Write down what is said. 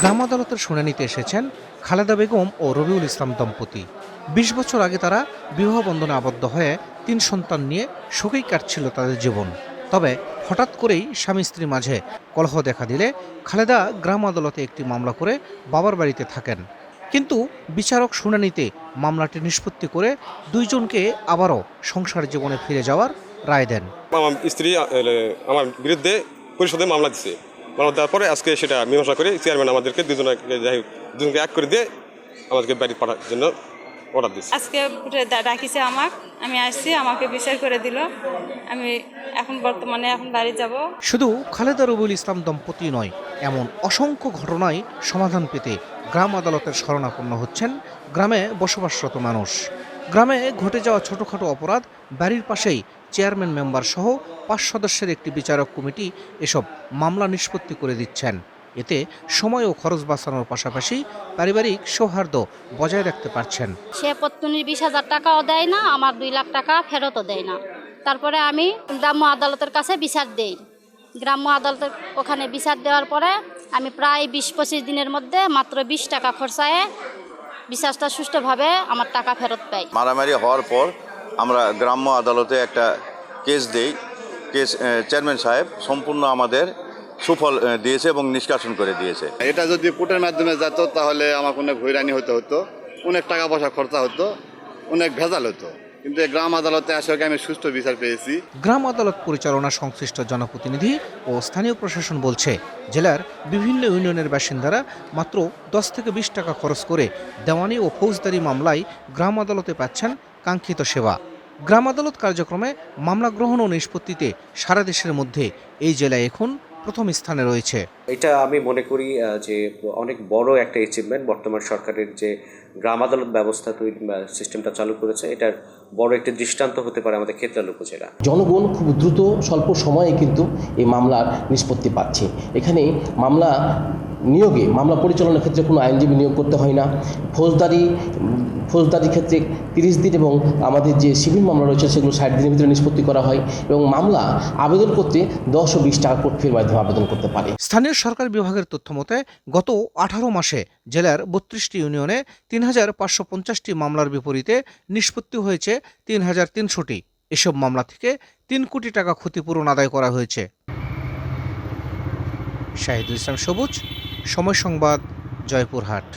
গ্রাম আদালতের শুনানিতে এসেছেন খালেদা বেগম ও রবিউল ইসলাম দম্পতি। বিশ বছর আগে তারা বিবাহ বন্ধনে আবদ্ধ হয়ে তিন সন্তান নিয়ে সুখেই কাটছিল তাদের জীবন। তবে হঠাৎ করেই স্বামী স্ত্রীর মাঝে কলহ দেখা দিলে খালেদা গ্রাম আদালতে একটি মামলা করে বাবার বাড়িতে থাকেন। কিন্তু বিচারক শুনানিতে মামলাটি নিষ্পত্তি করে দুইজনকে আবারও সংসার জীবনে ফিরে যাওয়ার রায় দেন। আমার স্ত্রী আমার বিরুদ্ধে পরিষদে মামলা দিচ্ছে মামলা দেওয়ার পরে আজকে সেটা মীমাংসা করে চেয়ারম্যান আমাদেরকে দুজনকে যাই হোক দুজনকে এক করে দিয়ে আমাদেরকে বাড়ি পাঠার জন্য অর্ডার দিচ্ছে আজকে ডাকিছে আমাক আমি আসছি আমাকে বিচার করে দিল। আমি এখন বর্তমানে এখন বাড়ি যাব। শুধু খালেদা রবিউল ইসলাম দম্পতি নয় এমন অসংখ্য ঘটনায় সমাধান পেতে গ্রাম আদালতের শরণাপন্ন হচ্ছেন গ্রামে বসবাসরত মানুষ। গ্রামে ঘটে যাওয়া ছোটখাটো অপরাধ বাড়ির পাশেই চেয়ারম্যান মেম্বার সহ পাঁচ সদস্যের একটি বিচারক কমিটি এসব মামলা নিষ্পত্তি করে দিচ্ছেন। এতে সময় ও খরচ বাঁচানোর পাশাপাশি পারিবারিক সৌহার্দ্য বজায় রাখতে পারছেন। সে পত্তনির বিশ হাজার টাকাও দেয় না আমার দুই লাখ টাকা ফেরতও দেয় না। তারপরে আমি গ্রাম্য আদালতের কাছে বিচার দেই। গ্রাম্য আদালতের ওখানে বিচার দেওয়ার পরে আমি প্রায় বিশ পঁচিশ দিনের মধ্যে মাত্র বিশ টাকা খরচায় বিচারটা সুষ্ঠুভাবে আমার টাকা ফেরত পাই। মারামারি হওয়ার পর আমরা গ্রাম্য আদালতে একটা কেস দেই। কেস চেয়ারম্যান সাহেব সম্পূর্ণ আমাদের সুফল দিয়েছে এবং নিষ্কাশন করে দিয়েছে। এটা যদি কোর্টের মাধ্যমে যেত, তাহলে আমাকে অনেক হয়রানি হতে হতো, অনেক টাকা পয়সা খরচা হতো, অনেক ভেজাল হতো। কিন্তু গ্রাম আদালতে আসে আমি সুষ্ঠু বিচার পেয়েছি। গ্রাম আদালত পরিচালনা সংশ্লিষ্ট জনপ্রতিনিধি ও স্থানীয় প্রশাসন বলছে, জেলার বিভিন্ন ইউনিয়নের বাসিন্দারা মাত্র দশ থেকে বিশ টাকা খরচ করে দেওয়ানি ও ফৌজদারি মামলায় গ্রাম আদালতে পাচ্ছেন কাঙ্ক্ষিত সেবা। গ্রাম আদালত কার্যক্রমে মামলা গ্রহণ ও নিষ্পত্তিতে সারা দেশের মধ্যে এই জেলায় এখন প্রথম স্থানে রয়েছে। এটা আমি মনে করি যে অনেক বড় একটা অ্যাচিভমেন্ট বর্তমান সরকারের যে গ্রাম আদালত ব্যবস্থা তৈরি সিস্টেমটা চালু করেছে এটার বড় একটি দৃষ্টান্ত হতে পারে আমাদের ক্ষেত্রাল উপজেলা। জনগণ খুব দ্রুত স্বল্প সময়ে কিন্তু এই মামলার নিষ্পত্তি পাচ্ছে। এখানে মামলা নিয়োগে, মামলা পরিচালনার ক্ষেত্রে কোনো আইনজীবী নিয়োগ করতে হয় না। ফৌজদারি ফৌজদারি ক্ষেত্রে তিরিশ দিন এবং আমাদের যে সিভিল মামলা রয়েছে সেগুলো ষাট দিনের ভিতরে নিষ্পত্তি করা হয় এবং মামলা আবেদন করতে দশ ও বিশ টাকা কোর্ট ফির মাধ্যমে আবেদন করতে পারে। স্থানীয় সরকার বিভাগের তথ্য মতে, গত আঠারো মাসে জেলার বত্রিশটি ইউনিয়নে তিন হাজার পাঁচশো পঞ্চাশটি মামলার বিপরীতে নিষ্পত্তি হয়েছে তিন হাজার তিনশোটি। এসব মামলা থেকে তিন কোটি টাকা ক্ষতিপূরণ আদায় করা হয়েছে। শাহিদুল ইসলাম সবুজ সময় সংবাদ জয়পুরহাট।